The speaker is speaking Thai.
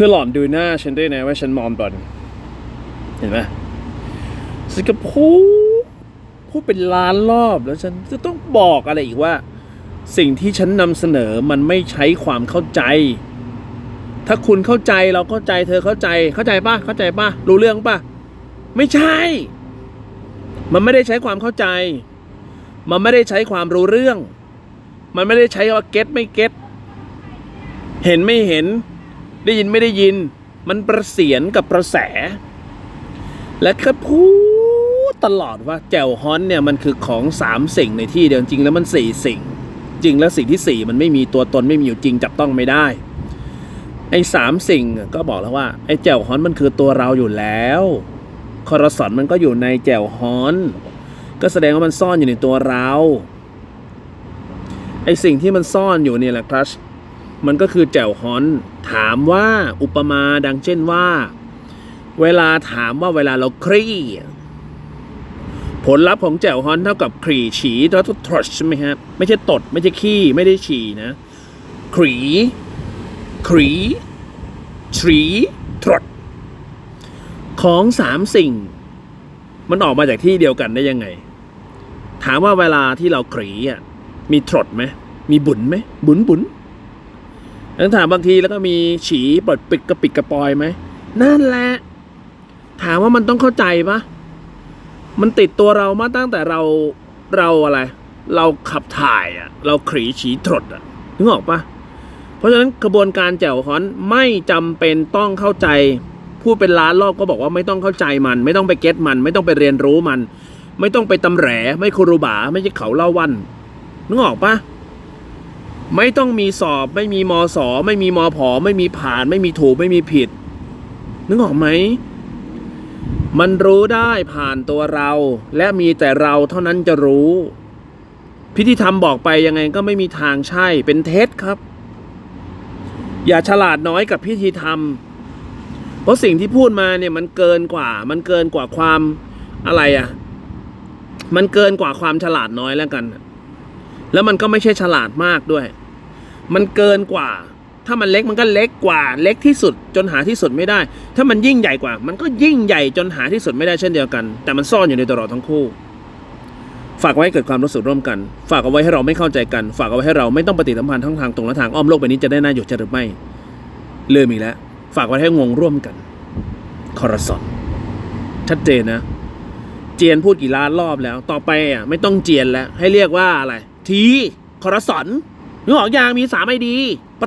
คือหล่อนดูหน้าฉันด้วยนะว่าฉันมองบอลเห็นไหมฉันก็พูดพูดเป็นล้านรอบแล้วฉันจะต้องบอกอะไรอีกว่า สิ่งที่ฉันนำเสนอมันไม่ใช้ความเข้าใจ ถ้าคุณเข้าใจเราเข้าใจเธอเข้าใจเข้าใจป่ะเข้าใจป่ะรู้เรื่องป่ะ ไม่ใช่ มันไม่ได้ใช้ความเข้าใจ มันไม่ได้ใช้ความรู้เรื่อง มันไม่ได้ใช้ว่าเก็ตไม่เก็ตเห็นไม่เห็น ได้ยินไม่ได้ยิน มันประเสียนกับประแส และก็พูดตลอดว่าแจ่วฮอนเนี่ยมันคือของสามสิ่งในที่เดียวจริงแล้วมันสี่สิ่ง จริงแล้วสิ่งที่สี่มันไม่มีตัวตนไม่มีอยู่จริงจับต้องไม่ได้ไอ้สามสิ่งก็บอกแล้วว่าไอ้แจ่วฮอนมันคือตัวเราอยู่แล้วคอรสอนมันก็อยู่ในแจ่วฮอน ก็แสดงว่ามันซ่อนอยู่ในตัวเราไอ้สิ่งที่มันซ่อนอยู่เนี่ยแหละครับ มันก็คือแจ่วฮ้อนถามว่าอุปมาดังเช่นว่า เวลาถามว่าเวลาเราครี่ผลลัพธ์ของแจ่วฮอนเท่ากับครีฉีแล้วทุทรชใช่ไหมครับไม่ใช่ตด ไม่ใช่ขี้ ไม่ได้ฉี่นะครีครีทรีทรดของสามสิ่ง มันออกมาจากที่เดียวกันได้ยังไง ถามว่าเวลาที่เราครีอะมีทรดไหมมีบุญไหมบุญบุญ แล้วถามบางทีแล้วก็มีฉีปลดปิดกระปิดกระปอยไหมนั่นแหละ ถามว่ามันต้องเข้าใจปะมันติดตัวเรามาตั้งแต่เราเราอะไร เราขับถ่ายอะเราขีฉีถดอะนึกออกปะเพราะฉะนั้นกระบวนการแจ่วฮ้อนไม่จำเป็นต้องเข้าใจ พูดเป็นล้านรอบก็บอกว่าไม่ต้องเข้าใจมัน ไม่ต้องไปเก็ตมัน ไม่ต้องไปเรียนรู้มัน ไม่ต้องไปตำแหรไม่ครูบาไม่ใช่เขาเล่าวันนึกออกปะ ไม่ต้องมีสอบไม่มีมอสอไม่มีมอผอไม่มีผ่านไม่มีถูกไม่มีผิด นึกออกไหม มันรู้ได้ผ่านตัวเรา และมีแต่เราเท่านั้นจะรู้ พิธีธรรมบอกไปยังไงก็ไม่มีทางใช่เป็นเท็จครับ อย่าฉลาดน้อยกับพิธีธรรม เพราะสิ่งที่พูดมาเนี่ยมันเกินกว่า มันเกินกว่าความอะไรอะ่ะ มันเกินกว่าความฉลาดน้อยแล้วกัน แล้วมันก็ไม่ใช่ฉลาดมากด้วย มันเกินกว่า ถ้ามันเล็กมันก็เล็กกว่า เล็กที่สุดจนหาที่สุดไม่ได้ ถ้ามันยิ่งใหญ่กว่า มันก็ยิ่งใหญ่จนหาที่สุดไม่ได้เช่นเดียวกัน แต่มันซ่อนอยู่ในตัวเราทั้งคู่ ฝากไว้ให้เกิดความรู้สึกร่วมกัน ฝากเอาไว้ให้เราไม่เข้าใจกัน ฝากเอาไว้ให้เราไม่ต้องปฏิสัมพันธ์ทั้งทางตรงและทางอ้อมโลกใบนี้จะได้น่าอยู่จะหรือไม่เลื่อมอีกแล้ว ฝากไว้ให้งงร่วมกัน คอรสอนชัดเจนนะ เจียนพูดกี่ล้านรอบแล้ว ต่อไปอะไม่ต้องเจียนแล้ว ให้เรียกว่าอะไร ที คอรสอน นึกออกยางมีสามไอดี